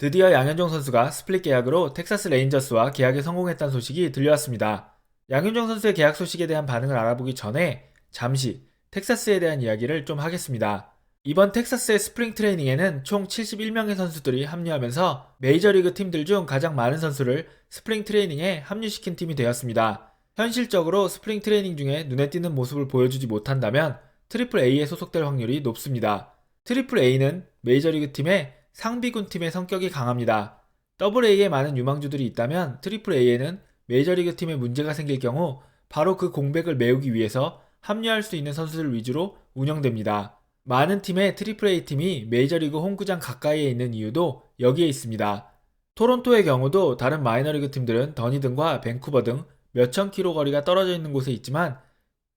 드디어 양현종 선수가 스플릿 계약으로 텍사스 레인저스와 계약에 성공했다는 소식이 들려왔습니다. 양현종 선수의 계약 소식에 대한 반응을 알아보기 전에 잠시 텍사스에 대한 이야기를 좀 하겠습니다. 이번 텍사스의 스프링 트레이닝에는 총 71명의 선수들이 합류하면서 메이저리그 팀들 중 가장 많은 선수를 스프링 트레이닝에 합류시킨 팀이 되었습니다. 현실적으로 스프링 트레이닝 중에 눈에 띄는 모습을 보여주지 못한다면 트리플 A에 소속될 확률이 높습니다. 트리플 A는 메이저리그 팀의 상비군 팀의 성격이 강합니다. 더블 A에 많은 유망주들이 있다면 트리플 A에는 메이저리그 팀에 문제가 생길 경우 바로 그 공백을 메우기 위해서 합류할 수 있는 선수들 위주로 운영됩니다. 많은 팀의 트리플 A 팀이 메이저리그 홈구장 가까이에 있는 이유도 여기에 있습니다. 토론토의 경우도 다른 마이너리그 팀들은 더니든과 밴쿠버 등 몇천 킬로 거리가 떨어져 있는 곳에 있지만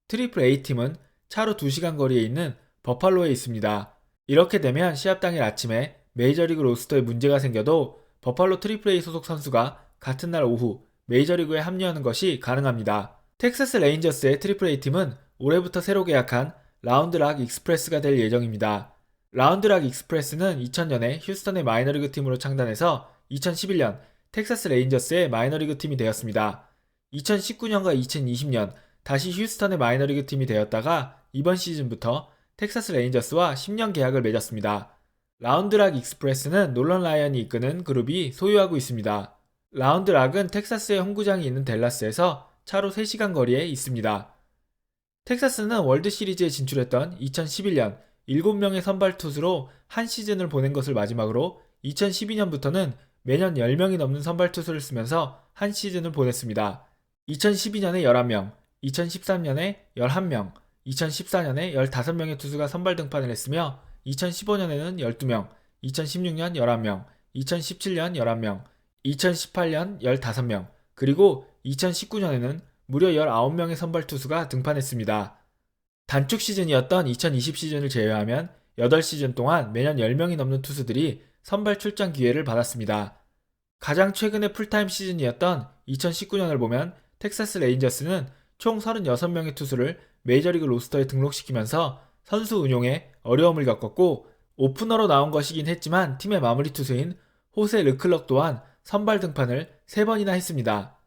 트리플 A 팀은 차로 2시간 거리에 있는 버팔로에 있습니다. 이렇게 되면 시합 당일 아침에 메이저리그 로스터에 문제가 생겨도 버팔로 트리플 A 소속 선수가 같은 날 오후 메이저리그에 합류하는 것이 가능합니다. 텍사스 레인저스의 트리플 A 팀은 올해부터 새로 계약한 라운드락 익스프레스가 될 예정입니다. 라운드락 익스프레스는 2000년에 휴스턴의 마이너리그 팀으로 창단해서 2011년 텍사스 레인저스의 마이너리그 팀이 되었습니다. 2019년과 2020년 다시 휴스턴의 마이너리그 팀이 되었다가 이번 시즌부터 텍사스 레인저스와 10년 계약을 맺었습니다. 라운드락 익스프레스는 놀런 라이언이 이끄는 그룹이 소유하고 있습니다. 라운드락은 텍사스의 홈구장이 있는 델라스에서 차로 3시간 거리에 있습니다. 텍사스는 월드 시리즈에 진출했던 2011년 7명의 선발 투수로 한 시즌을 보낸 것을 마지막으로 2012년부터는 매년 10명이 넘는 선발 투수를 쓰면서 한 시즌을 보냈습니다. 2012년에 11명, 2013년에 11명, 2014년에 15명의 투수가 선발 등판을 했으며 2015년에는 12명, 2016년 11명, 2017년 11명, 2018년 15명, 그리고 2019년에는 무려 19명의 선발 투수가 등판했습니다. 단축 시즌이었던 2020 시즌을 제외하면 8시즌 동안 매년 10명이 넘는 투수들이 선발 출장 기회를 받았습니다. 가장 최근의 풀타임 시즌이었던 2019년을 보면 텍사스 레인저스는 총 36명의 투수를 메이저리그 로스터에 등록시키면서 선수 운용에 어려움을 겪었고 오프너로 나온 것이긴 했지만 팀의 마무리 투수인 호세 르클럭 또한 선발 등판을 3번이나 했습니다.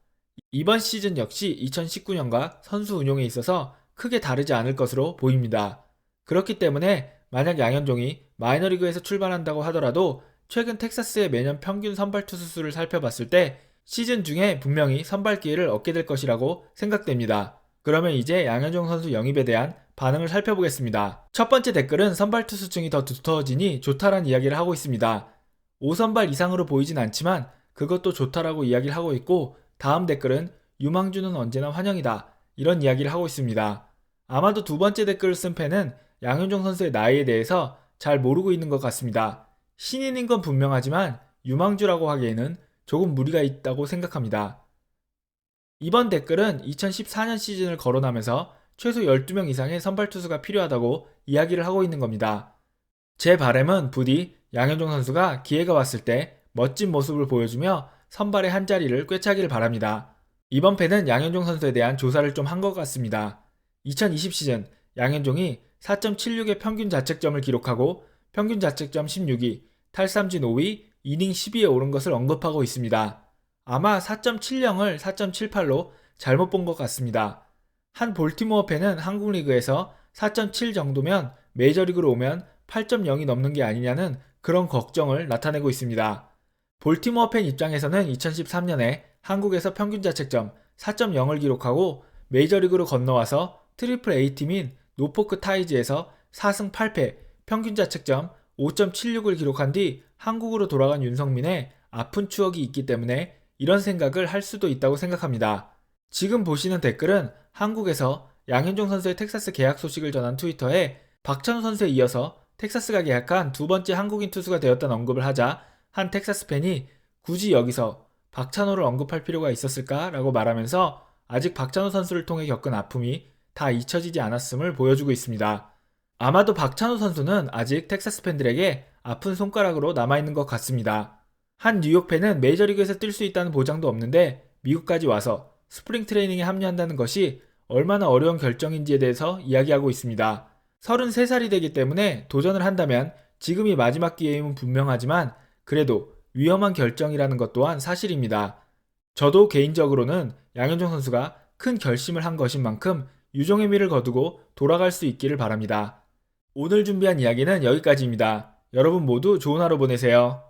이번 시즌 역시 2019년과 선수 운용에 있어서 크게 다르지 않을 것으로 보입니다. 그렇기 때문에 만약 양현종이 마이너리그에서 출발한다고 하더라도 최근 텍사스의 매년 평균 선발 투수 수를 살펴봤을 때 시즌 중에 분명히 선발 기회를 얻게 될 것이라고 생각됩니다. 그러면 이제 양현종 선수 영입에 대한 반응을 살펴보겠습니다. 첫 번째 댓글은 선발 투수층이 더 두터워지니 좋다란 이야기를 하고 있습니다. 5선발 이상으로 보이진 않지만 그것도 좋다라고 이야기를 하고 있고 다음 댓글은 유망주는 언제나 환영이다. 이런 이야기를 하고 있습니다. 아마도 두 번째 댓글을 쓴 팬은 양현종 선수의 나이에 대해서 잘 모르고 있는 것 같습니다. 신인인 건 분명하지만 유망주라고 하기에는 조금 무리가 있다고 생각합니다. 이번 댓글은 2014년 시즌을 거론하면서 최소 12명 이상의 선발 투수가 필요하다고 이야기를 하고 있는 겁니다. 제 바램은 부디 양현종 선수가 기회가 왔을 때 멋진 모습을 보여주며 선발의 한 자리를 꿰차기를 바랍니다. 이번 팬은 양현종 선수에 대한 조사를 좀 한 것 같습니다. 2020 시즌 양현종이 4.76의 평균 자책점을 기록하고 평균 자책점 16위, 탈삼진 5위, 이닝 12에 오른 것을 언급하고 있습니다. 아마 4.70을 4.78로 잘못 본 것 같습니다. 한 볼티모어 팬은 한국 리그에서 4.7 정도면 메이저리그로 오면 8.0이 넘는 게 아니냐는 그런 걱정을 나타내고 있습니다. 볼티모어 팬 입장에서는 2013년에 한국에서 평균 자책점 4.0을 기록하고 메이저리그로 건너와서 트리플 A팀인 노포크 타이즈에서 4승 8패 평균 자책점 5.76을 기록한 뒤 한국으로 돌아간 윤성민의 아픈 추억이 있기 때문에 이런 생각을 할 수도 있다고 생각합니다. 지금 보시는 댓글은 한국에서 양현종 선수의 텍사스 계약 소식을 전한 트위터에 박찬호 선수에 이어서 텍사스가 계약한 두 번째 한국인 투수가 되었다는 언급을 하자 한 텍사스 팬이 굳이 여기서 박찬호를 언급할 필요가 있었을까라고 말하면서 아직 박찬호 선수를 통해 겪은 아픔이 다 잊혀지지 않았음을 보여주고 있습니다. 아마도 박찬호 선수는 아직 텍사스 팬들에게 아픈 손가락으로 남아있는 것 같습니다. 한 뉴욕 팬은 메이저리그에서 뛸 수 있다는 보장도 없는데 미국까지 와서 스프링 트레이닝에 합류한다는 것이 얼마나 어려운 결정인지에 대해서 이야기하고 있습니다. 33살이 되기 때문에 도전을 한다면 지금이 마지막 기회임은 분명하지만 그래도 위험한 결정이라는 것 또한 사실입니다. 저도 개인적으로는 양현종 선수가 큰 결심을 한 것인 만큼 유종의 미를 거두고 돌아갈 수 있기를 바랍니다. 오늘 준비한 이야기는 여기까지입니다. 여러분 모두 좋은 하루 보내세요.